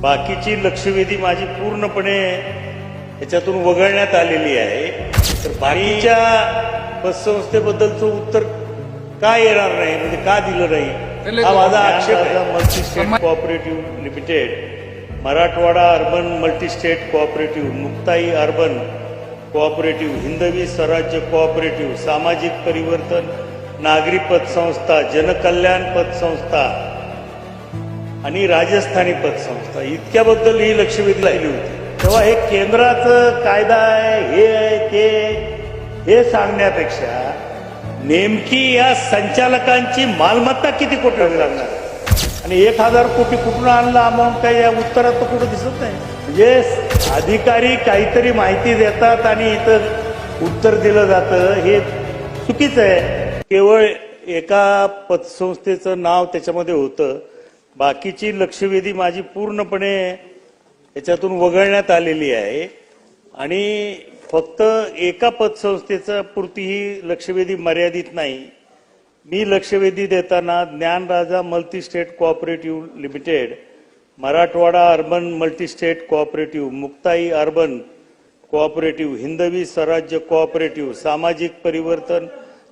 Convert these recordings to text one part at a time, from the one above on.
बाकीची लक्षवेधी माझी पूर्णपणे याच्यातून वगळण्यात आलेली आहे. तर बाकीच्या पतसंस्थेबद्दलचं उत्तर का येणार नाही? म्हणजे का दिलं नाही? हा माझा आक्षेप multi state cooperative limited Marathwada urban multi state cooperative Muktai urban cooperative Hindavi Swarajya cooperative सामाजिक परिवर्तन नागरी पतसंस्था जनकल्याण पतसंस्था आणि राजस्थानी पतसंस्था इतक्याबद्दल ही लक्षवेधी राहिली होती. तेव्हा हे केंद्राचं कायदा आहे हे आहे ते हे सांगण्यापेक्षा नेमकी या संचालकांची मालमत्ता किती कोटी लागणार? आणि एक हजार कोटी कुठून आणला? अमाऊंट काय या उत्तरात तर कुठं दिसत नाही. म्हणजे अधिकारी काहीतरी माहिती देतात आणि इथं उत्तर दिलं जातं हे चुकीचं आहे. केवळ एका पतसंस्थेचं नाव त्याच्यामध्ये होतं. बाकीची लक्षवेधी माझी पूर्णपणे याच्यातून वगळण्यात आलेली आहे. आणि फक्त एका पतसंस्थेचा पुरती ही लक्षवेधी मर्यादित नाही. मी लक्षवेधी देताना Dnyanraja multi state cooperative limited Marathwada urban multi state cooperative Muktai urban cooperative Hindavi Swarajya cooperative सामाजिक परिवर्तन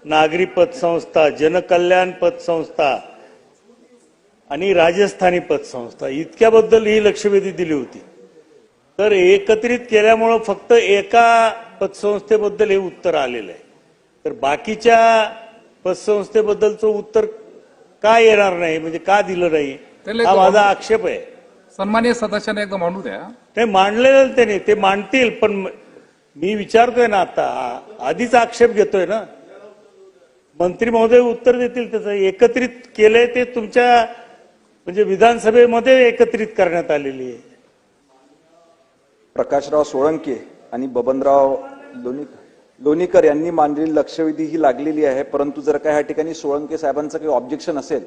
नागरी पतसंस्था जनकल्याण पतसंस्था आणि राजस्थानी पतसंस्था. इतक्याबद्दल ही लक्षवेधी दिली होती. तर एकत्रित केल्यामुळं फक्त एका पतसंस्थेबद्दल हे उत्तर आलेलं आहे. तर बाकीच्या पतसंस्थेबद्दलचं उत्तर का येणार नाही म्हणजे का दिलं नाही हा माझा आक्षेप आहे. सन्मान्य सदस्याने एकदा मांडू द्या. ते मांडलेलं त्याने ते मांडतील पण मी विचारतोय ना आता आधीच आक्षेप घेतोय ना. मंत्री महोदय उत्तर देतील त्याचं एकत्रित केलंय ते तुमच्या म्हणजे विधानसभेमध्ये एकत्रित करण्यात आलेली आहे. प्रकाशराव सोळंके आणि बबनराव लोणीकर लोणीकर यांनी मांडलेली लक्षवेधी ही लागलेली आहे परंतु जर का ह्या ठिकाणी सोळंके साहेबांचं काही ऑब्जेक्शन असेल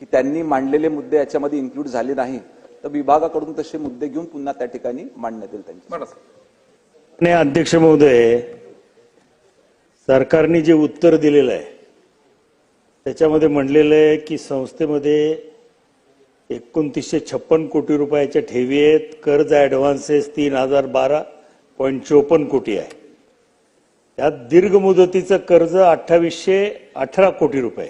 की त्यांनी मांडलेले मुद्दे याच्यामध्ये इन्क्लूड झाले नाही तर विभागाकडून तसे मुद्दे घेऊन पुन्हा त्या ठिकाणी मांडण्यात येईल त्यांचे अध्यक्ष महोदय सरकारने जे उत्तर दिलेलं आहे त्याच्यामध्ये म्हणलेलं आहे की संस्थेमध्ये एकोणतीसशे छप्पन कोटी रुपयाच्या ठेवी आहेत. कर्ज ॲडव्हान्सेस तीन हजार बारा पॉईंट चोपन्न कोटी आहे. त्यात दीर्घ मुदतीचं कर्ज अठ्ठावीसशे अठरा कोटी रुपये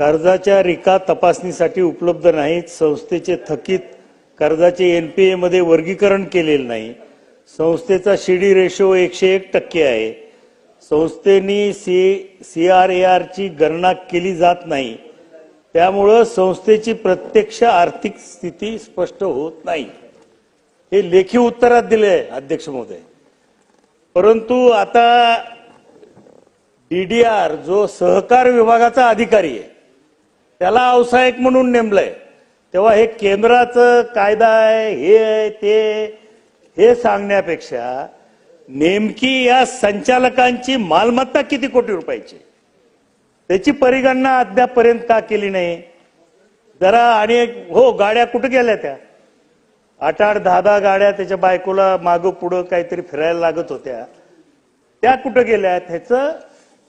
कर्जाच्या रिका तपासणीसाठी उपलब्ध नाहीत. संस्थेचे थकीत कर्जाचे एन पी एमध्ये वर्गीकरण केलेलं नाही. संस्थेचा शिडी रेशो एकशे एक टक्के आहे. संस्थेनी सी सी आर ए आरची गणना केली जात नाही. त्यामुळं संस्थेची प्रत्यक्ष आर्थिक स्थिती स्पष्ट होत नाही. हे लेखी उत्तरात दिले आहे, अध्यक्ष महोदय. परंतु आता डीडीआर जो सहकार विभागाचा अधिकारी आहे त्याला व्यावसायिक म्हणून नेमलंय. तेव्हा हे केंद्राचं कायदा आहे हे आहे ते हे सांगण्यापेक्षा नेमकी या संचालकांची मालमत्ता किती कोटी रुपयाची त्याची परिगणना अद्यापर्यंत का केली नाही? जरा आणि हो गाड्या कुठे गेल्या त्या? आठ आठ दहा दहा गाड्या त्याच्या बायकोला मागं पुढं काहीतरी फिरायला लागत होत्या. त्या कुठं गेल्या? ह्याचं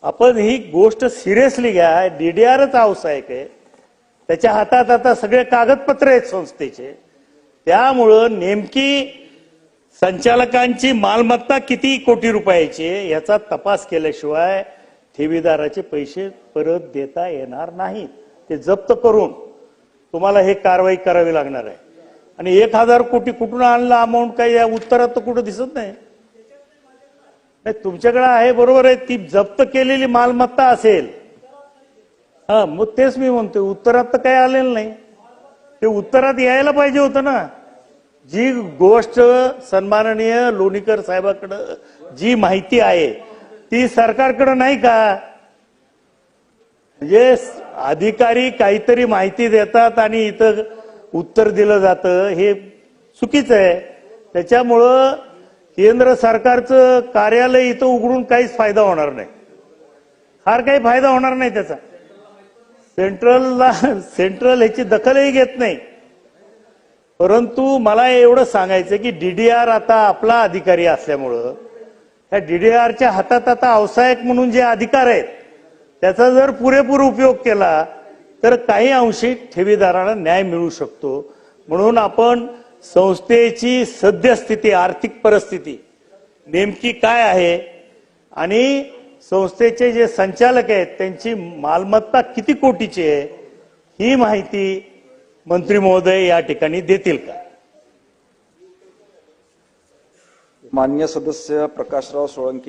आपण ही गोष्ट सिरियसली घ्या. डीडीआरच व्यावसायिक आहे त्याच्या हातात आता सगळे कागदपत्र आहेत संस्थेचे. त्यामुळं नेमकी संचालकांची मालमत्ता किती कोटी रुपयाची याचा तपास केल्याशिवाय ठेवीदाराचे पैसे परत देता येणार नाहीत. ते जप्त करून तुम्हाला हे कारवाई करावी लागणार आहे. आणि एक हजार कोटी कुठून आणलं अमाऊंट काही या उत्तरात तर कुठं दिसत नाही. नाही तुमच्याकडे आहे बरोबर आहे. ती जप्त केलेली मालमत्ता असेल. हा मग तेच मी म्हणतोय उत्तरात तर काही आलेलं नाही. ते उत्तरात यायला पाहिजे होतं ना. जी गोष्ट सन्माननीय लोणीकर साहेबाकडं जी माहिती आहे ती सरकारकडं नाही का? म्हणजे अधिकारी काहीतरी माहिती देतात आणि इथं उत्तर दिलं जातं हे चुकीचं आहे. त्याच्यामुळं केंद्र सरकारचं कार्यालय इथं उघडून काहीच फायदा होणार नाही. फार काही फायदा होणार नाही त्याचा. सेंट्रलला सेंट्रल ह्याची दखलही घेत नाही. परंतु मला एवढं सांगायचं की डीडीआर आता आपला अधिकारी असल्यामुळं त्या डीडीआरच्या हातात आता अवसायक म्हणून जे अधिकार आहेत त्याचा जर पुरेपूर उपयोग केला तर काही अंशी ठेवीदाराला न्याय मिळू शकतो. म्हणून आपण संस्थेची सद्यस्थिती आर्थिक परिस्थिती नेमकी काय आहे आणि संस्थेचे जे संचालक आहेत त्यांची मालमत्ता किती कोटीची आहे ही माहिती मंत्री महोदय या ठिकाणी देतील का? मान्य सदस्य प्रकाशराव सोळंके